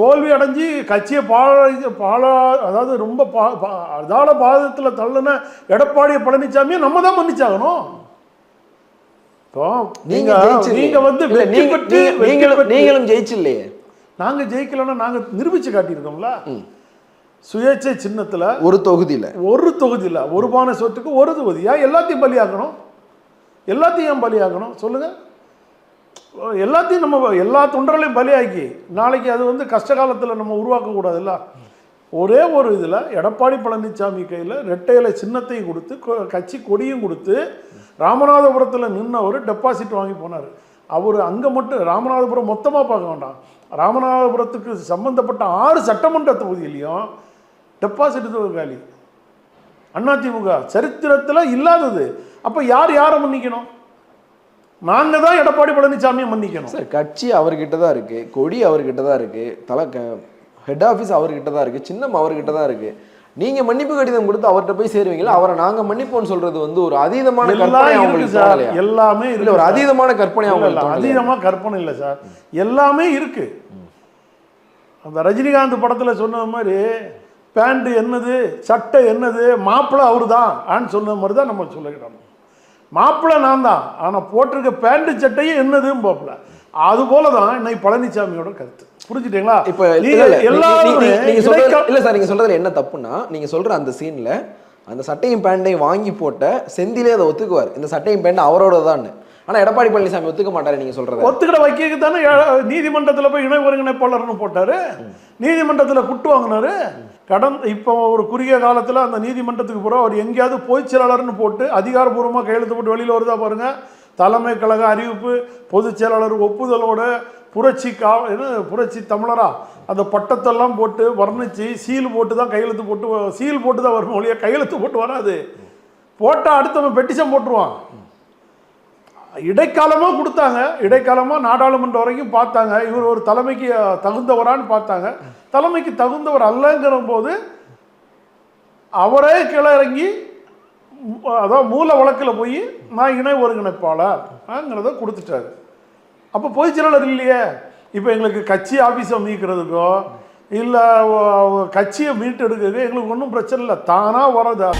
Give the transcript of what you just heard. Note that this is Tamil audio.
தோல்வி அடைஞ்சு கட்சியை பாழ பாழா அதாவது ரொம்ப பா அதால பாதத்தில் தள்ளுன எடப்பாடி பழனிசாமியை நம்ம தான் மன்னிச்சாகணும். இப்போ நீங்க நீங்க வந்து நீங்களும் நீங்களும் ஜெயிச்சில்லையே. நாங்க ஜெயிக்கலன்னா நாங்க நிரூபிச்சு காட்டியிருக்கோம்ல. சுயேட்சை சின்னத்துல ஒரு தொகுதியில. ஒரு தொகுதியில் ஒரு பானை சொத்துக்கு ஒரு தொகுதி. ஏன் எல்லாத்தையும் பலியாக்கணும்? எல்லாத்தையும் ஏன் பலியாக்கணும்? சொல்லுங்க. எல்லாத்தையும் நம்ம எல்லா தொண்டர்களையும் பலியாக்கி நாளைக்கு அது வந்து கஷ்ட காலத்தில் நம்ம உருவாக்கக்கூடாதுல்ல? ஒரே ஒரு இதில் எடப்பாடி பழனிசாமி கையில் ரெட்டையில சின்னத்தையும் கொடுத்து கொ- கட்சி கொடியும் கொடுத்து ராமநாதபுரத்தில் நின்னவர் டெபாசிட் வாங்கி போனார். அவர் அங்கே மட்டும் ராமநாதபுரம் மொத்தமாக பார்க்க வேண்டாம். ராமநாதபுரத்துக்கு சம்மந்தப்பட்ட ஆறு சட்டமன்ற தொகுதியிலையும் டெபாசிட் காலி. அதிமுக சரித்திரத்தில் இல்லாதது. அப்போ யார் யாரை மன்னிக்கணும்? நாங்கள் தான் எடப்பாடி பழனிசாமியை மன்னிக்கணும். சார் கட்சி அவர்கிட்ட தான் இருக்கு கொடி அவர்கிட்ட தான் இருக்கு தலை ஹெட் ஆஃபீஸ் அவர்கிட்ட தான் இருக்கு சின்னம் அவர்கிட்ட தான் இருக்கு. நீங்க மன்னிப்பு கடிதம் கொடுத்து அவர்கிட்ட போய் சேருவீங்களா? அவரை நாங்க மன்னிப்போம்னு சொல்றது வந்து ஒரு அதீதமான கற்பனை அவங்களுக்கு சார். எல்லாமே இல்ல ஒரு. அதீதமான கற்பனை அவங்களுக்கு தோணலையா? அதீதமா கற்பனை இல்லை சார். எல்லாமே இருக்கு. அந்த ரஜினிகாந்த் படத்துல சொன்ன மாதிரி பேண்ட் என்னது? சட்டை என்னது? மாப்பிள்ளை அவரு தான் ஆன்னு சொன்ன மாதிரி தான் நம்ம சொல்லிக்கிறோம் மாப்பிள்ளை நான் தான். ஆனால் போட்டிருக்க பேண்ட் சட்டையும் என்னதுன்னு பார்ப்பல அது போல தான் இன்னைக்கு பழனிசாமியோட கருத்து. புரிஞ்சுட்டீங்களா? இப்ப எல்லாருமே இல்ல சார் நீங்க சொல்றதுல என்ன தப்புன்னா நீங்க சொல்ற அந்த சீன்ல அந்த சட்டையும் பேண்டையும் வாங்கி போட்ட செந்திலே அதை ஒத்துக்குவார். இந்த சட்டையும் பேண்ட் அவரோட தான் ஆனால் எடப்பாடி பழனிசாமி ஒத்துக்க மாட்டாரு நீங்கள் சொல்கிறது ஒத்துக்கிற வைக்க தானே நீதிமன்றத்தில் போய் இணை ஒருங்கிணைப்பாளர்னு போட்டாரு. நீதிமன்றத்தில் குட்டு வாங்கினாரு. கடந்த இப்போ ஒரு குறுகிய காலத்தில் அந்த நீதிமன்றத்துக்கு போகிறோம் அவர் எங்கேயாவது பொதுச் செயலாளர்னு போட்டு அதிகாரப்பூர்வமாக கையெழுத்து போட்டு வெளியில் வருதா பாருங்கள் தலைமை கழக அறிவிப்பு பொதுச் செயலாளர் ஒப்புதலோட புரட்சி கா என்ன புரட்சி தமிழரா? அந்த பட்டத்தெல்லாம் போட்டு வர்ணித்து சீல் போட்டு தான் கையெழுத்து போட்டு சீல் போட்டு தான் வரும் ஒழிய கையெழுத்து போட்டு வராது. போட்டால் அடுத்தவன் பெட்டிஷன் போட்டுருவான். இடைக்காலமாக கொடுத்தாங்க. இடைக்காலமாக நாடாளுமன்றம் வரைக்கும் பார்த்தாங்க. இவர் ஒரு தலைமைக்கு தகுந்தவரான்னு பார்த்தாங்க. தலைமைக்கு தகுந்தவர் அல்லங்கிற போது அவரே கீழே இறங்கி அதாவது மூல வழக்கில் போய் நான் இணை ஒருங்கிணைப்பாளர்ங்கிறத கொடுத்துட்டாரு. அப்போ பொதுச் செயலாளர் இல்லையே. இப்போ எங்களுக்கு கட்சி ஆஃபீஸை மீட்கிறதுக்கோ இல்லை கட்சியை மீட்டெடுக்கிறதுக்கோ எங்களுக்கு ஒன்றும் பிரச்சனை இல்லை. தானாக வரதா